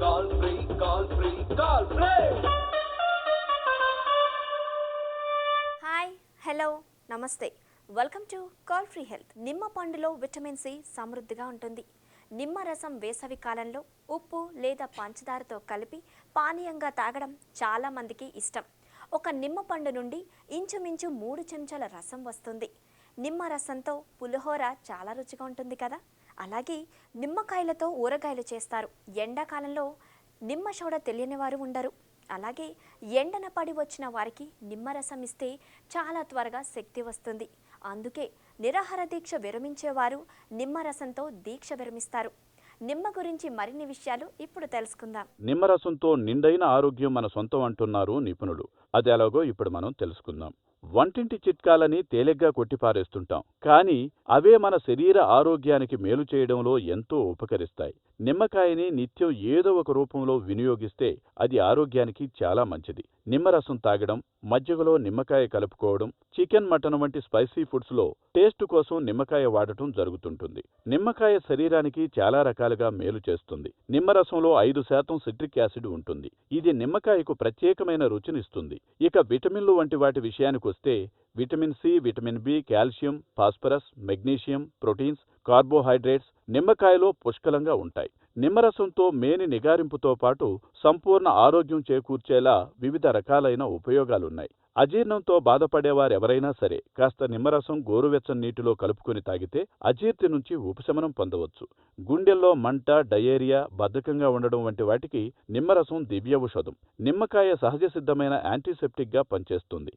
Call free, call free, call free. Hi hello namaste welcome to call free health నిమ్మ పండులో vitamin C సమృద్ధిగా ఉంటుంది. నిమ్మ రసం వేసవి కాలంలో ఉప్పు లేదా పంచదారతో కలిపి పానీయంగా తాగడం చాలా మందికి ఇష్టం. ఒక నిమ్మ పండు నుండి ఇంచుమించు మూడు చెంచాల రసం వస్తుంది. నిమ్మ రసంతో పులిహోర చాలా రుచిగా ఉంటుంది కదా? అలాగే నిమ్మకాయలతో ఊరగాయలు చేస్తారు. ఎండాకాలంలో నిమ్మ చౌడ తెలియని వారు ఉండరు. అలాగే ఎండన పడి వచ్చిన వారికి నిమ్మరసం ఇస్తే చాలా త్వరగా శక్తి వస్తుంది. అందుకే నిరాహార దీక్ష విరమించేవారు నిమ్మరసంతో దీక్ష విరమిస్తారు. నిమ్మ గురించి మరిన్ని విషయాలు ఇప్పుడు తెలుసుకుందాం. నిమ్మరసంతో నిండైన ఆరోగ్యం మన సొంతం అంటున్నారు నిపుణులు. అది ఎలాగో ఇప్పుడు మనం తెలుసుకుందాం. వంటింటి చిట్కాలని తేలిగ్గా కొట్టిపారేస్తుంటాం. కానీ అవే మన శరీర ఆరోగ్యానికి మేలు చేయడంలో ఎంతో ఉపకరిస్తాయి. నిమ్మకాయని నిత్యం ఏదో ఒక రూపంలో వినియోగిస్తే అది ఆరోగ్యానికి చాలా మంచిది. నిమ్మరసం తాగడం మజ్జిగలో నిమ్మకాయ కలుపుకోవడం చికెన్ మటన్ వంటి స్పైసీ ఫుడ్స్లో టేస్ట్ కోసం నిమ్మకాయ వాడటం జరుగుతుంటుంది. నిమ్మకాయ శరీరానికి చాలా రకాలుగా మేలు చేస్తుంది. నిమ్మరసంలో ఐదు శాతం సిట్రిక్ యాసిడ్ ఉంటుంది. ఇది నిమ్మకాయకు ప్రత్యేకమైన రుచినిస్తుంది. ఇక విటమిన్లు వంటి వాటి విషయానికొస్తే vitamin C vitamin B calcium phosphorus magnesium proteins carbohydrates నిమ్మకాయలో పుష్కలంగా ఉంటాయి. నిమ్మరసంతో మేని నిగారింపుతో పాటు సంపూర్ణ ఆరోగ్యం చేకూర్చేలా వివిధ రకాలైన ఉపయోగాలున్నాయి. అజీర్ణంతో బాధపడేవారెవరైనా సరే కాస్త నిమ్మరసం గోరువెచ్చని నీటిలో కలుపుకొని తాగితే అజీర్తి నుంచి ఉపశమనం పొందవచ్చు. గుండెల్లో మంట డయేరియా బద్ధకంగా ఉండడం వంటి వాటికి నిమ్మరసం దివ్య ఔషధం నిమ్మకాయ సహజ సిద్ధమైన యాంటీసెప్టిక్గా పనిచేస్తుంది.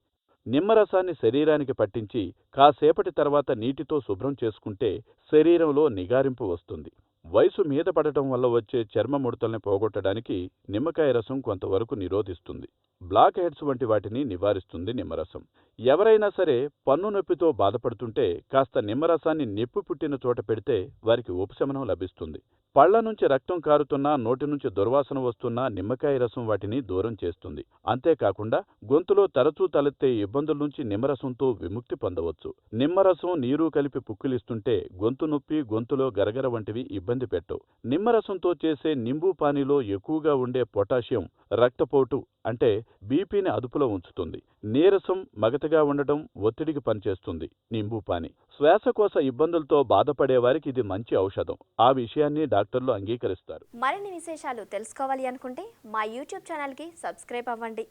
నిమ్మరసాన్ని శరీరానికి పట్టించి కాసేపటి తర్వాత నీటితో శుభ్రం చేసుకుంటే శరీరంలో నిగారింపు వస్తుంది. వయసు మీద పడటం వల్ల వచ్చే చర్మ ముడతల్ని పోగొట్టడానికి నిమ్మకాయ రసం కొంతవరకు నిరోధిస్తుంది. బ్లాక్ హెడ్స్ వంటి వాటిని నివారిస్తుంది నిమ్మరసం. ఎవరైనా సరే పన్ను నొప్పితో బాధపడుతుంటే కాస్త నిమ్మరసాన్ని నిప్పు పుట్టిన చోట పెడితే వారికి ఉపశమనం లభిస్తుంది. పళ్ళ నుంచి రక్తం కారుతున్నా నోటి నుంచి దుర్వాసన వస్తున్నా నిమ్మకాయ రసం వాటిని దూరం చేస్తుంది. అంతేకాకుండా గొంతులో తరచూ తలెత్తే ఇబ్బందుల నుంచి నిమ్మరసంతో విముక్తి పొందవచ్చు. నిమ్మరసం నీరు కలిపి పుక్కిలిస్తుంటే గొంతు నొప్పి గొంతులో గరగర వంటివి ఇబ్బంది పెట్టవు నిమ్మరసంతో చేసే నింబు పానీలో ఎక్కువగా ఉండే పొటాషియం రక్తపోటు అంటే బీపీని అదుపులో ఉంచుతుంది. నీరసం మగతగా ఉండటం ఒత్తిడికి పనిచేస్తుంది నింబు పాని. శ్వాసకోశ ఇబ్బందులతో బాధపడే వారికి ఇది మంచి ఔషధం. ఆ విషయాన్ని డాక్టర్లు అంగీకరిస్తారు. మరిన్ని విశేషాలు తెలుసుకోవాలి అనుకుంటే మా యూట్యూబ్ ఛానల్కి సబ్స్క్రైబ్ అవ్వండి.